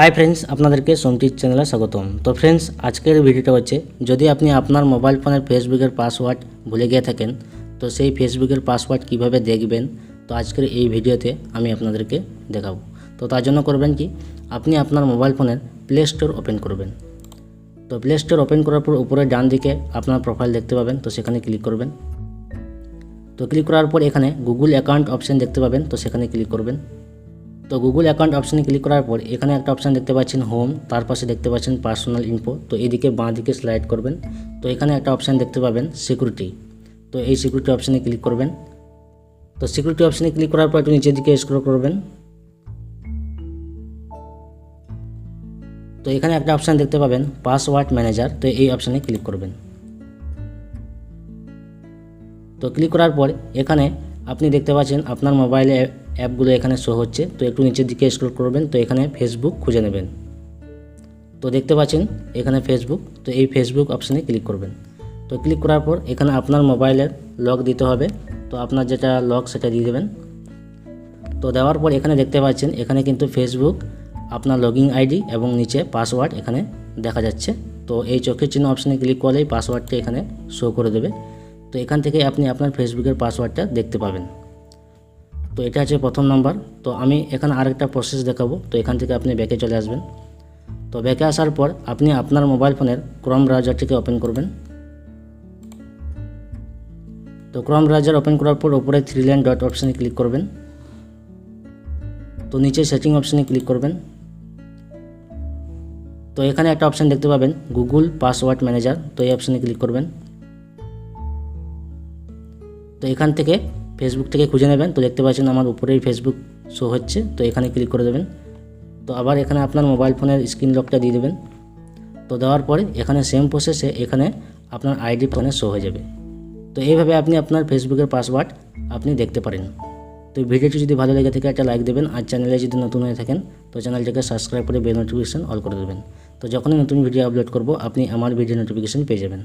Hi friends আপনাদেরকে সোমটির চ্যানেলে স্বাগতম। তো ফ্রেন্ডস আজকের ভিডিওটা হচ্ছে, যদি আপনি আপনার মোবাইল ফোনের ফেসবুকের পাসওয়ার্ড ভুলে গিয়ে থাকেন, তো সেই ফেসবুকের পাসওয়ার্ড কীভাবে দেখবেন, তো আজকের এই ভিডিওতে আমি আপনাদেরকে দেখাবো। তো তার জন্য করবেন কি, আপনি আপনার মোবাইল ফোনের প্লে স্টোর ওপেন করবেন। তো প্লে স্টোর ওপেন করার পর উপরে ডান দিকে আপনার প্রোফাইল দেখতে পাবেন, তো সেখানে ক্লিক করবেন। তো ক্লিক করার পর এখানে গুগল অ্যাকাউন্ট অপশন দেখতে পাবেন, তো সেখানে ক্লিক করবেন। তো গুগল অ্যাকাউন্ট অপশানে ক্লিক করার পর এখানে একটা অপশান দেখতে পাচ্ছেন হোম তার পাশে দেখতে পাচ্ছেন পার্সোনাল ইনফো তো এদিকে বাঁ দিকে স্লাইড করবেন, তো এখানে একটা অপশান দেখতে পাবেন সিকিউরিটি তো এই সিকিউরিটি অপশানে ক্লিক করবেন, তো সিকিউরিটি অপশানে ক্লিক করার পর একটু নিচের দিকে স্ক্রল করবেন, তো এখানে একটা অপশান দেখতে পাবেন পাসওয়ার্ড ম্যানেজার তো এই অপশানে ক্লিক করবেন, তো ক্লিক করার পর এখানে আপনি দেখতে পাচ্ছেন আপনার মোবাইলে অ্যাপগুলো এখানে শো হচ্ছে। তো একটু নিচের দিকে স্ক্রল করবেন, তো এখানে ফেসবুক খুঁজে নেবেন। তো দেখতে পাচ্ছেন, এখানে ফেসবুক তো এই ফেসবুক অপশানে ক্লিক করবেন। তো ক্লিক করার পর এখানে আপনার মোবাইলের লক দিতে হবে। তো আপনার যেটা লক সেটা দিয়ে দেবেন। তো দেওয়ার পর এখানে দেখতে পাচ্ছেন, এখানে কিন্তু ফেসবুক আপনার লগইন আইডি এবং নিচে পাসওয়ার্ড এখানে দেখা যাচ্ছে। তো এই চোখের চিহ্ন অপশানে ক্লিক করলেই পাসওয়ার্ডটা এখানে শো করে দেবে। তো এখান থেকে আপনি আপনার ফেসবুকের পাসওয়ার্ডটা দেখতে পাবেন। তো এটা হচ্ছে প্রথম নাম্বার তো আমি এখানে আরেকটা প্রসেস দেখাবো। তো এখান থেকে আপনি ব্যাকে চলে আসবেন। তো ব্যাকে আসার পর আপনি আপনার মোবাইল ফোনের ক্রম ব্রাউজারটিকে ওপেন করবেন। তো ক্রম ব্রাউজার ওপেন করার পর উপরে থ্রি লাইন ডট অপশানে ক্লিক করবেন। তো নিচে সেটিং অপশানে ক্লিক করবেন। তো এখানে একটা অপশান দেখতে পাবেন গুগল পাসওয়ার্ড ম্যানেজার তো এই অপশানে ক্লিক করবেন। তো এখান থেকে ফেসবুক থেকে খুঁজে নেবেন। তো দেখতে পাচ্ছেন আমার উপরেই ফেসবুক শো হচ্ছে। তো এখানে ক্লিক করে দেবেন। তো আবার এখানে আপনার মোবাইল ফোনের স্ক্রিন লকটা দিয়ে দেবেন। তো দেওয়ার পরে এখানে সেম প্রসেসে এখানে আপনার আইডি ফোনে শো হয়ে যাবে। তো এইভাবে আপনি আপনার ফেসবুকের পাসওয়ার্ড আপনি দেখতে পারেন। তো ভিডিওটি যদি ভালো লেগে থাকে, একটা লাইক দেবেন। আর চ্যানেলে যদি নতুন হয়ে থাকেন, তো চ্যানেলটিকে সাবস্ক্রাইব করে বেল নোটিফিকেশন অল করে দেবেন। তো যখনই নতুন ভিডিও আপলোড করব, আপনি আমার ভিডিও নোটিফিকেশন পেয়ে যাবেন।